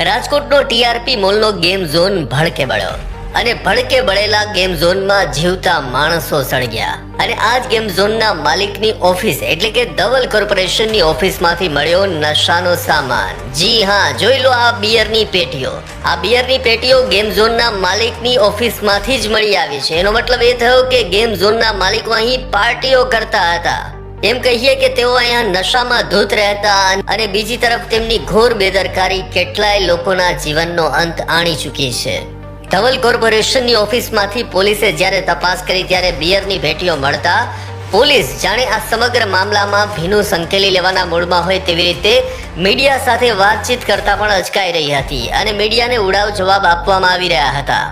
રાજકોટનો TRP મોલનો game zone ભડકે બળ્યો. અને ભડકે બળેલા ગેમ ઝોનમાં જીવતા માણસો સળગ્યા. અને આ જ ગેમ ઝોનના માલિકની ઓફિસ એટલે કે ધવલ કોર્પોરેશનની ઓફિસમાંથી મળ્યો નશાનો સામાન. જી હા, જોઈ લો આ બિયરની પેટીઓ. આ બિયરની પેટીઓ ગેમ ઝોનના માલિકની ઓફિસમાંથી જ મળી આવી છે. એનો મતલબ એ થયો કે ગેમ ઝોનના માલિકો અહીં પાર્ટીઓ કરતા હતા. એમ કહીએ કે તેઓ અહીંયા નશામાં ધૂત રહેતા અને બીજી તરફ તેમની ઘોર બેદરકારી કેટલાય લોકોના જીવનનો અંત આણી ચૂકી છે. ધવલ કોર્પોરેશનની ઓફિસમાંથી પોલીસે જ્યારે તપાસ કરી ત્યારે બિયરની ભેટીઓ મળતા, પોલીસ જાણે આ સમગ્ર મામલામાં ભીનું સંકેલી લેવાના મૂડમાં હોય તેવી રીતે મીડિયા સાથે વાતચીત કરતા પણ અચકાઈ રહી હતી અને મીડિયાને ઉડાવ જવાબ આપવામાં આવી રહ્યા હતા.